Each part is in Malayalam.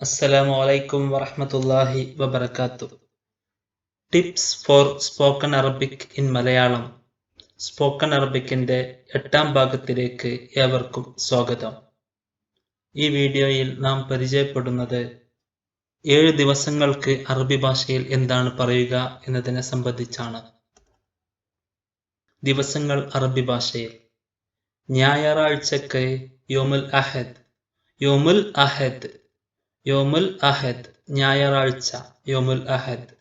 അസ്സലാമു അലൈക്കും വറഹമത്തല്ലാഹി വബർക്കാത്തു tips for spoken Arabic in Malayalam. Spoken അറബിക്കിന്റെ എട്ടാം ഭാഗത്തിലേക്ക് ഏവർക്കും സ്വാഗതം. ഈ വീഡിയോയിൽ നാം പരിചയപ്പെടുന്നത് ഏഴ് ദിവസങ്ങൾക്ക് അറബി ഭാഷയിൽ എന്താണ് പറയുക എന്നതിനെ സംബന്ധിച്ചാണ്. ദിവസങ്ങൾ അറബി ഭാഷയിൽ. ഞായറാഴ്ചക്ക് യോമുൽ അഹദ്. യോമുൽ അഹദ് യോമുൽ അഹദ് ഞായറാഴ്ച യോമുൽ അഹദ്.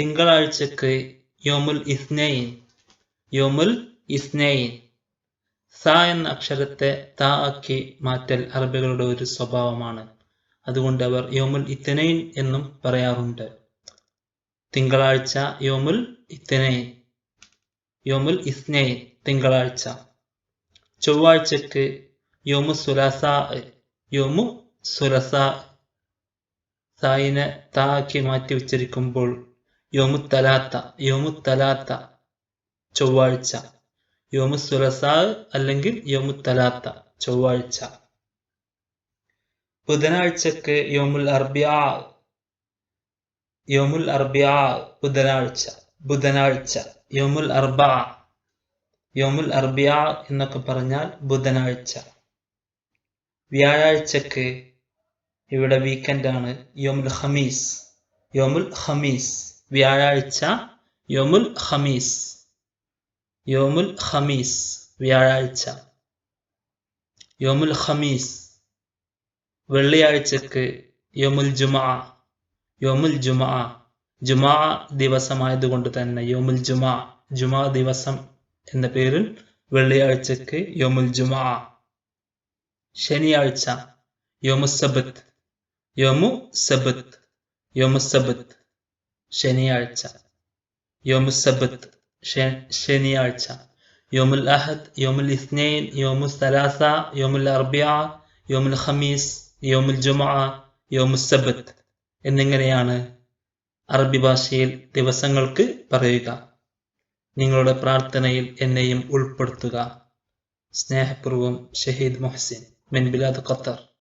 തിങ്കളാഴ്ചക്ക് യോമുൽ ഇസ്നൈൻ യോമുൽ ഇസ്നൈൻ. സ എന്ന അക്ഷരത്തെ ത ആക്കി മാറ്റൽ അറബികളുടെ ഒരു സ്വഭാവമാണ്. അതുകൊണ്ട് അവർ യോമുൽ ഇത്തനൈൻ എന്നും പറയാറുണ്ട്. തിങ്കളാഴ്ച യോമുൽ ഇത്തനൈൻ യോമുൽ ഇസ്നൈൻ തിങ്കളാഴ്ച. ചൊവ്വാഴ്ചക്ക് യോമു സുലാസ യോമു സുലസ സായിനെ താക്കി മാറ്റി ഉച്ചരിക്കുമ്പോൾ യോമുത്തലാത്ത യോമുത്തലാത്ത ചൊവ്വാഴ്ച. യോമു സുരസ അല്ലെങ്കിൽ യോമുത്തലാത്ത ചൊവ്വാഴ്ച. ബുധനാഴ്ചക്ക് യോമുൽ അർബിയ യോമുൽ അർബിയ ബുധനാഴ്ച ബുധനാഴ്ച യോമുൽ അർബ യോമുൽ അർബിയ എന്നൊക്കെ പറഞ്ഞാൽ ബുധനാഴ്ച. വ്യാഴാഴ്ചക്ക് ഇവിടെ വീക്കെൻഡ് ആണ്. യോമുൽ ഹമീസ് യോമുൽ ഹമീസ് വ്യാഴാഴ്ച യോമുൽ ഹമീസ് യോമുൽ ഹമീസ് വ്യാഴാഴ്ച. യോമുൽ ഹമീസ് വെള്ളിയാഴ്ചക്ക് യോമുൽ ജുമാ. യോമുൽ ജുമാ. ജുമാ ദിവസമായതുകൊണ്ട് തന്നെ യോമുൽ ജുമാ. ജുമാ ദിവസം എന്ന പേരിൽ വെള്ളിയാഴ്ചക്ക് യോമുൽ ജുമാ. ശനിയാഴ്ച യോമു സബത്ത് യോമു സബത്ത് യോമു സബത്ത് ശനിയാഴ്ച. യോമു സബത്ത് ശനിയാഴ്ച. യോമുൽ അഹദ് യോമുൽ ഇസ്നൈൻ യോമുൽ സലാസ യോമുൽ അർബിയ യോമുൽ ഖമീസ് യോമുൽ ജുമാ യോമുൽ സബത്ത് എന്നിങ്ങനെയാണ് അറബി ഭാഷയിൽ ദിവസങ്ങൾക്ക് പറയുക. നിങ്ങളുടെ പ്രാർത്ഥനയിൽ എന്നെയും ഉൾപ്പെടുത്തുക. സ്നേഹപൂർവം ഷഹീദ് മൊഹസിൻ മെൻബിലാദ് ഖത്തർ.